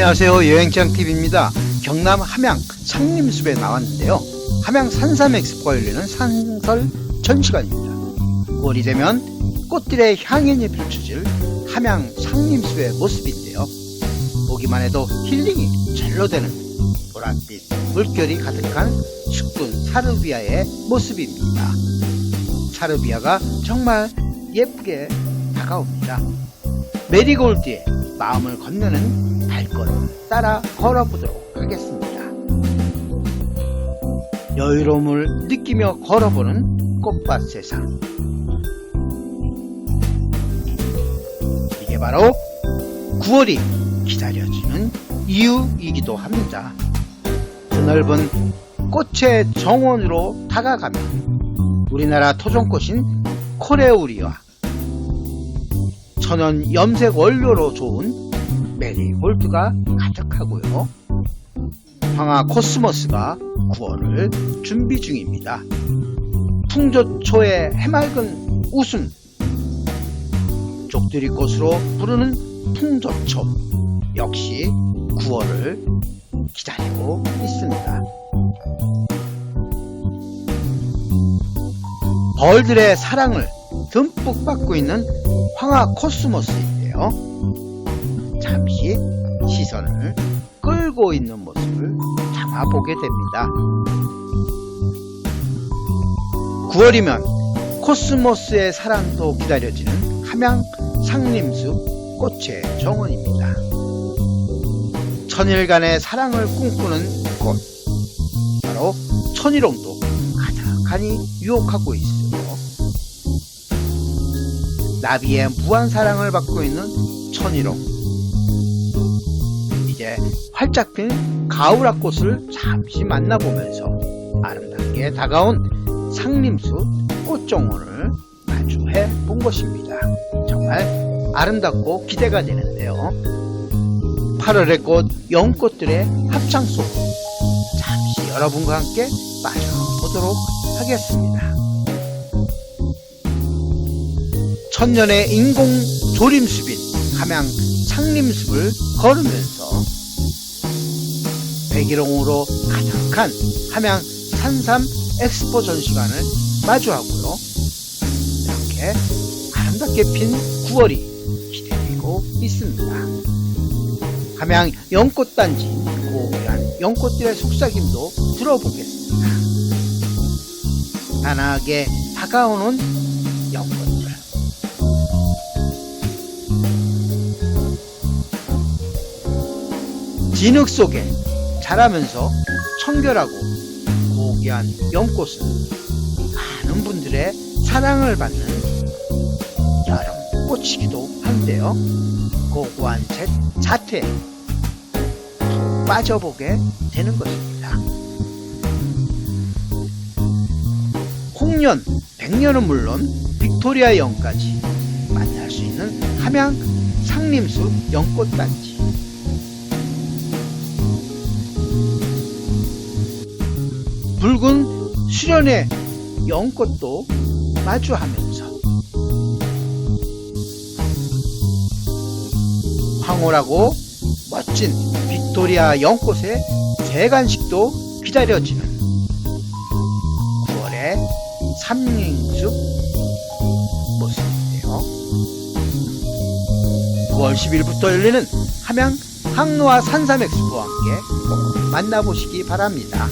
안녕하세요. 여행장TV입니다. 경남 함양 상림숲에 나왔는데요. 함양 산삼 엑스포가 열리는 상설 전시관입니다. 9월이 되면 꽃들의 향연이 펼쳐질 함양 상림숲의 모습인데요. 보기만 해도 힐링이 절로 되는 보랏빛 물결이 가득한 숙군 사르비아의 모습입니다. 사르비아가 정말 예쁘게 다가옵니다. 메리골드에 마음을 건네는 발걸음 따라 걸어보도록 하겠습니다. 여유로움을 느끼며 걸어보는 꽃밭 세상. 이게 바로 9월이 기다려지는 이유이기도 합니다. 드넓은 꽃의 정원으로 다가가면 우리나라 토종꽃인 코레우리와 천연 염색 원료로 좋은 메리골드가 가득하고요. 황화 코스모스가 9월을 준비 중입니다. 풍조초의 해맑은 웃음 족두리꽃으로 부르는 풍조초 역시 9월을 기다리고 있습니다. 벌들의 사랑을 듬뿍 받고 있는 황화 코스모스인데요. 잠시 시선을 끌고 있는 모습을 담아보게 됩니다. 9월이면 코스모스의 사랑도 기다려지는 함양 상림숲 꽃의 정원입니다. 천일간의 사랑을 꿈꾸는 꽃, 바로 천일홍도 가득하니 유혹하고 있으며 나비의 무한 사랑을 받고 있는 천일홍. 이제 활짝 핀 가을꽃을 잠시 만나보면서 아름답게 다가온 상림숲 꽃정원을 마주해 본 것입니다. 정말 아름답고 기대가 되는데요. 8월의 꽃, 연꽃들의 합창 속 잠시 여러분과 함께 빠져보도록 하겠습니다. 천년의 인공 조림숲인 함양 상림숲을 걸으면서 백일홍으로 가득한 함양 산삼 엑스포 전시관을 마주하고요. 이렇게 아름답게 핀 9월이 기대되고 있습니다. 함양 연꽃단지 고귀한 연꽃들의 속삭임도 들어보겠습니다. 단아하게 다가오는 연꽃 진흙 속에 자라면서 청결하고 고귀한 연꽃은 많은 분들의 사랑을 받는 여름 꽃이기도 한데요. 고고한 제, 자태에 더 빠져보게 되는 것입니다. 홍년, 백년은 물론 빅토리아 연까지 만날 수 있는 함양 상림숲 연꽃단지 붉은 수련의 연꽃도 마주하면서 황홀하고 멋진 빅토리아 연꽃의 대관식도 기다려지는 9월의 삼림숲 모습인데요. 9월 10일부터 열리는 함양 항로와 산삼 엑스포와 함께 꼭 만나보시기 바랍니다.